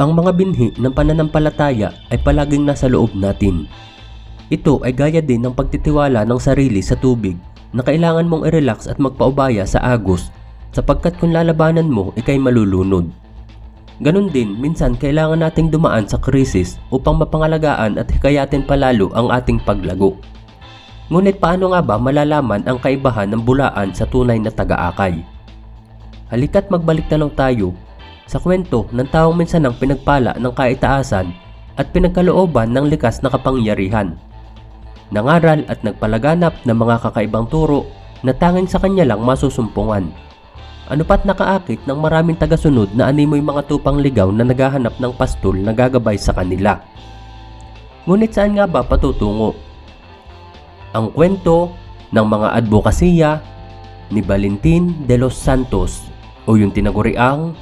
Ang mga binhi ng pananampalataya ay palaging nasa loob natin. Ito ay gaya din ng pagtitiwala ng sarili sa tubig na kailangan mong i-relax at magpaubaya sa agos sapagkat kung lalabanan mo, ikay malulunod. Ganon din, minsan kailangan nating dumaan sa krisis upang mapangalagaan at hikayatin palalo ang ating paglago. Ngunit paano nga ba malalaman ang kaibahan ng bulaan sa tunay na taga-akay? Halika't magbalik na lang tayo sa kwento ng taong minsan ang pinagpala ng kaitaasan at pinagkalooban ng likas na kapangyarihan. Nangaral at nagpalaganap ng mga kakaibang turo na tanging sa kanya lang masusumpungan. Ano pat nakaakit ng maraming tagasunod na animoy mga tupang ligaw na naghahanap ng pastol na gagabay sa kanila. Ngunit saan nga ba patutungo? Ang kwento ng mga advokasya ni Valentin de los Santos o yung tinaguriang